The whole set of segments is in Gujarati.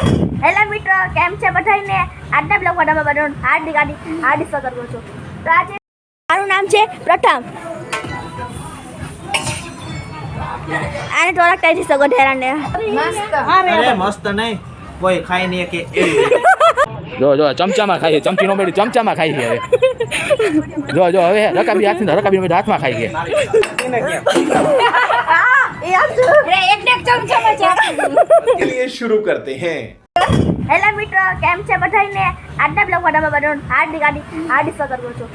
હેલો મિત્રો કેમ છે બધાને આજના બ્લોગમાં તમે બધાનું હાર્દિક હાર્દિક હાર્દિક સ્વાગત કરું છું. તો આજે મારું નામ છે પ્રથમ. આને તો ઓળખતા જ સગો ઢેરાને અરે મસ્ત નહીં. કોઈ ખાઈ નહીં કે જો જો ચમચામાં ખાઈ ચમચી નો મેળી ચમચામાં ખાઈ છે હવે. જો જો હવે રકાબી હાથની રકાબી હાથમાં ખાઈ છે. એ આપજો એક એક ચમચા के लिए शुरू करते हैं હેલો મિત્રો કેમ છે બધાને આજના બ્લોગ માં તમે બધાનું હાર્દિક હાર્દિક હાર્દિક સ્વાગત કરું છું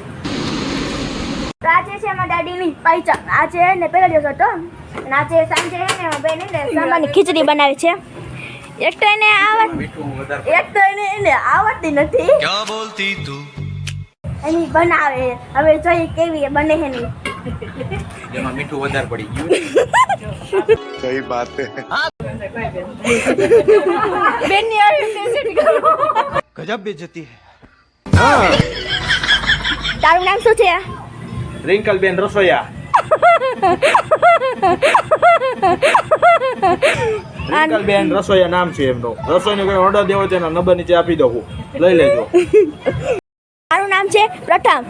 તો આજે છે મારા દાદીની પહેચાન આજે ને પહેલો દિવસ હતો અને આજે સાંજે હે ને બેન ને સાંભારની ખીચડી બનાવી છે એક તો એને આવડ એક તો એને એને આવડતી નથી क्या बोलती तू એની બનાવે હવે જોઈએ કેવી એ બને છે નહીં એમાં મીઠું વધારે પડી ગયું. સહી વાત બેનની આવી ગજબ બેજતી હા. તારું નામ શું છે? રિંકલ બેન રસોયા. રિંકલ બેન રસોયા નામ છે એમનું. રસોઈનો કોઈ ઓર્ડર દેવો છે એના નંબર નીચે આપી દઉં લઈ લેજો. મારું નામ છે? પ્રથમ.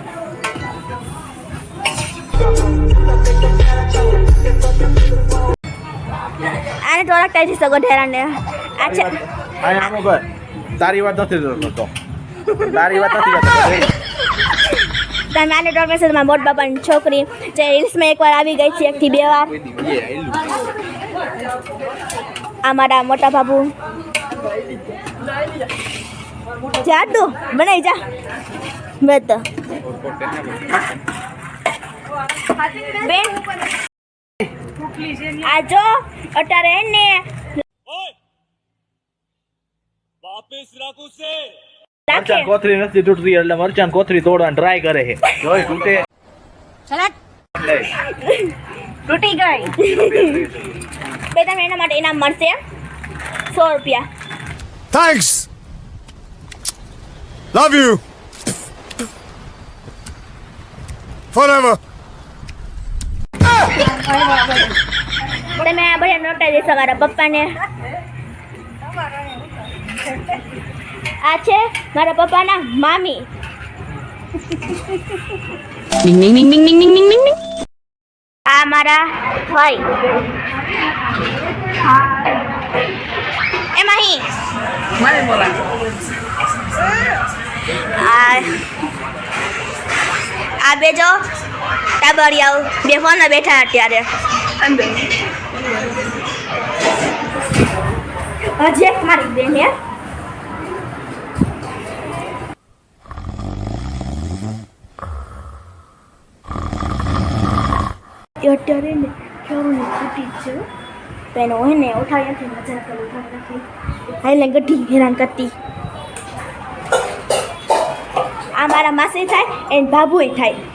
આને તો રાખતા જઈ સગો ઢેરાને? આ છે અહીંયા આમ ઊભા. તારી વાત નથી કરતો તારી વાત નથી જોતો. તમે આને તો મેસેજમાં મોટ બાપાની છોકરી જે રીલ્સમાં એકવાર આવી ગઈ છે એક થી બે વાર. આ મારા મોટા બાબુ. જા તું બનાવી જા. બે તો. બેન આ જો અત્યારે એને છે. મરચાં કોથરી નથી તૂટતી એટલે મરચાં કોથળી તોડવાની ટ્રાય કરે છે. જોઈ તૂટે. તૂટી ગઈ. બે તમે એના માટે ઇનામ મળશે સો રૂપિયા. Thanks love you Forever. તમે આ બધા નોટા દેશો મારા પપ્પાને. આ છે મારા પપ્પાના મામી. આ મારા ભાઈ. એમાં હી આ આ બે જો ટાબરિયાઓ બે ફોનમાં બેઠા અત્યારે. હજી એક મારી બેન હે. અત્યારે ને કેવું છૂટી છે. તો એનો હોય ને ઉઠાવી નથી મજા કરી ઉઠાવી નથી. હાલે ગઢી હેરાન કરતી. આ મારા માસી થાય એને બાબુએ થાય.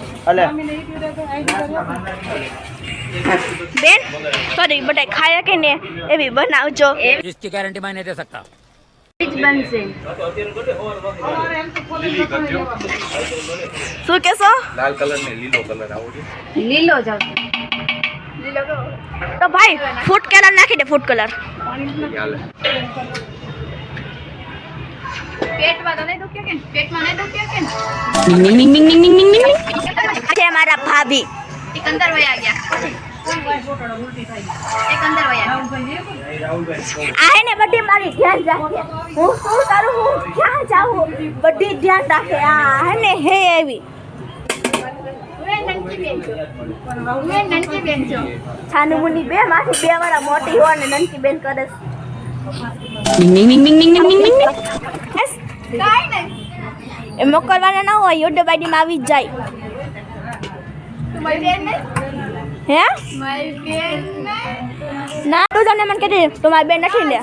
અલે બેન સોરી બધા ખાયા કે ને એવી બનાવજો इसकी गारंटी मैं नहीं दे सकता શું કેશો लाल कलर में लीलो कलर आओगे તો ભાઈ ફૂડ કલર નાખી દે ફૂડ કલર છે મારા ભાભી આ હે ને બધી મારી ધ્યાન રાખે. હું શું કરું? હું ક્યાં જાઉં? બધી ધ્યાન રાખે. આ હે ને હે એવી છાનુ બે માંથી બે વાળા મોટી હોય ને નનકી બેન કરે એ મોકલવાના ના હોય યુટ્યુબ આઈડી માં આવી જ જાય. હે ના તું તમને મને કહેતી તું મારી બેન નથી ને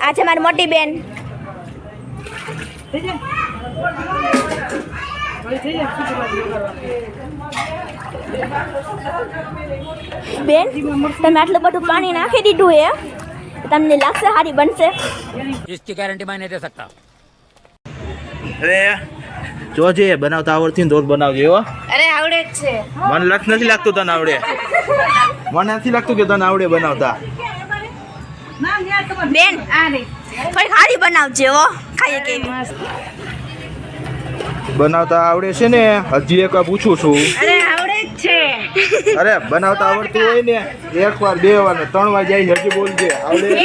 આ છે મારી મોટી બેન બેન તમે આટલું બધું પાણી નાખી દીધું હે તમને લાગશે સારી બનશે इसकी गारंटी मैं नहीं दे सकता અરે જોજે બનાવતા આવડતી ને તો જ બનાવજે હો આવડે છે. મને લક્ષ નથી લાગતું તને આવડે. મને નથી લાગતું કે તને આવડે બનાવતા. બેન થોડી સારી બનાવજે ઓ ખાઈએ કે બનાવતા આવડે છે ને હજી એક પૂછું છું. અરે આવડે જ છે. અરે બનાવતા આવડતું હોય ને એક વાર બે વાર ને ત્રણ વાર જાય હજી બોલજે. આવડે છે.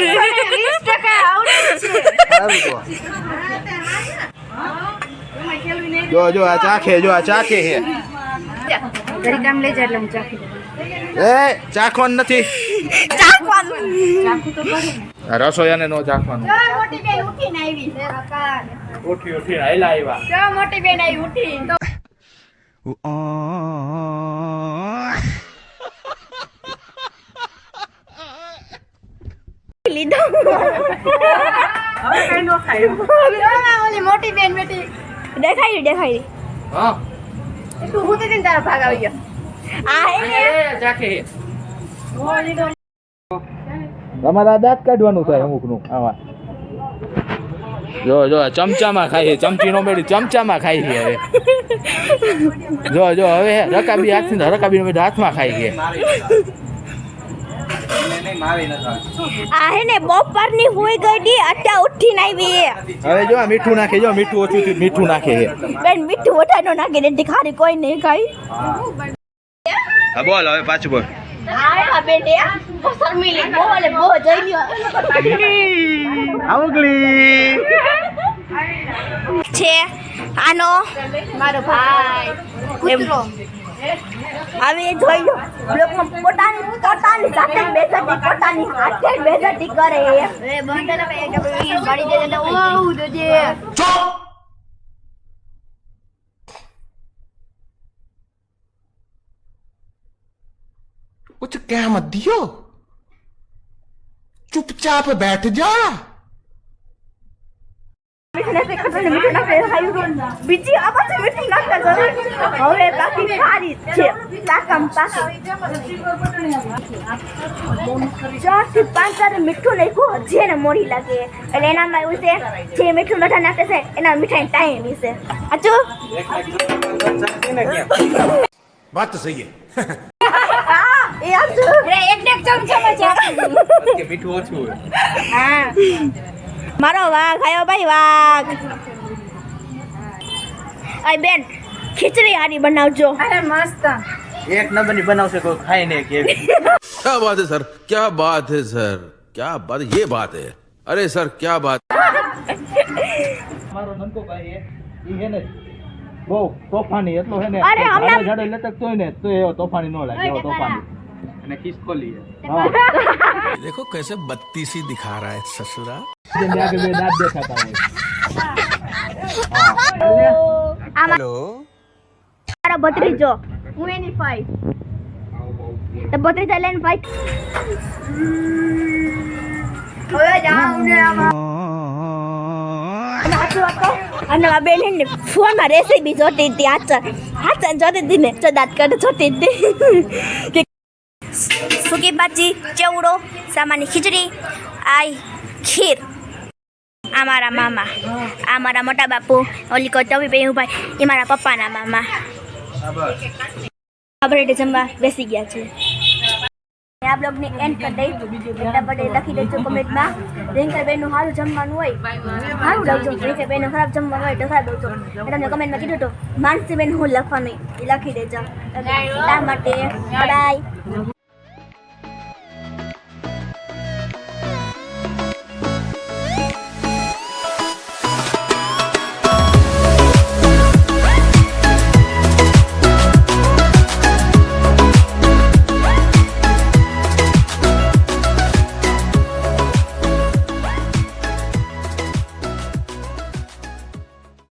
જો જો આ ચાખે જો આ ચાખે હે. ઘડી કામ લઈ જાય એટલે હું ચાખી. એ ચાખવાનું નથી. ચાખવાનું. આ રસોયાને નો ચાખવાનું. મોટી બેન ઉઠીને આવી ઉઠી ઉઠી આયલા આવ્યા. ચા મોટી બેન આવી ઉઠી તો લીધો. હવે કઈ નો ખાય. ઓલી મોટી બેન બેટી દેખાઈ દેખાઈ हाँ તું હું તે તારા ભાગ આવી ગયો. આ હે ને? ચાખે તમારા દાંત કાઢવાનું થાય અમુકનું આમાં. જો જો ચમચામાં ખાઈ છે ચમચી નો મેળી ચમચામાં ખાઈ છે હવે. જો જો હવે રકાબી હાથ રકાબી નો હાથમાં ખાઈ છે. આ હે ને બપોરની હોઈ ગઈ અત્યારે ઉઠીને આવી હવે જો મીઠું નાખે જો મીઠું ઓછું થયું મીઠું નાખે બેન મીઠું વધારે નો નાખી દે ખારી કોઈ નહીં ખાઈ હા બોલ હવે પાછું બોલ. હા બેન એ શર્મી લે બહુ એટલે બહુ જોઈ લ્યો આવગલી છે. આનો મારો ભાઈ કૂતરો હવે એ જોઈ લો લોકો પોતાની પોતાની જાતે જ બેઝતી પોતાની હાથે જ બેઝતી કરે એ બંધ ના એ ગાડી દે દે ઓ દે कुछ कह मत दियो चुपचाप बैठ जा મીઠું નાખે મીઠું નાખે ખાયું હવે બાકી ખારી છે. પાકામ ચારથી પાંચ વાર મીઠું નાખ્યું હજી એને મોડી લાગે. એટલે એનામાં એવું છે જે મીઠું મીઠા નાખે છે એના મીઠાઈ ટાઈમ વિશે આચુ વાત તો સહી એક એક ચમચા મીઠું ઓછું હા. મારો વાઘ આવ્યો ભાઈ વાઘ. અય બેન ખીચડી હારી બનાવજો. અરે મસ્ત. એક નંબરની બનાવશે કોઈ ખાય ને કે ક્યા બાત સર? ક્યા બાત હે સર? ક્યા બાત? યે બાત હે. અરે સર ક્યાં બાત? મારો નનકો ભાઈ હે ઈ હે ને બહુ તોફાની એટલો હે ને અરે હમણાં જાડો લેતક તોય ને તો એ તોફાની નો લાગે તોફાની. અને ખિસકોલી હા देखो कैसे बत्तीसी दिखा रहा है ससुरा જેમ આગળ બે દાંત દેખાતા હોય મારો ભત્રીજો હું એની ફાઈ તો ભત્રીજા લઈને ફાઈ હવે જાઉં ને અને આ બેન હે ને ફોનમાં રેસીપી જોતી હતી આચર આચર જોતી હતી ને તો દાંત કાઢ જોતી હતી કે સૂકી ભાજી ચેવડો સામાની ખીચડી, આઈ, ખીર. આ મારા મામા, આ મારા મોટા બાપુ, ઓલી કો તવી ભાઈ ભાઈ એ મારા પપ્પાના મામા. આપણે જમવા બેસી ગયા છે આ બ્લોગને એન્ડ કરી દઈશું ફટાફટ લખી દેજો કમેન્ટમાં. રિંકલ બેનનું સારું જમવાનું હોય. સારું લખજો રિંકલ બેનનું ખરાબ જમવાનું હોય તો ખરાબ લખજો મેં તમને કમેન્ટમાં કીધું હતું માનસી બેન હું લખવાનું લખી દેજો. એટલા માટે બાય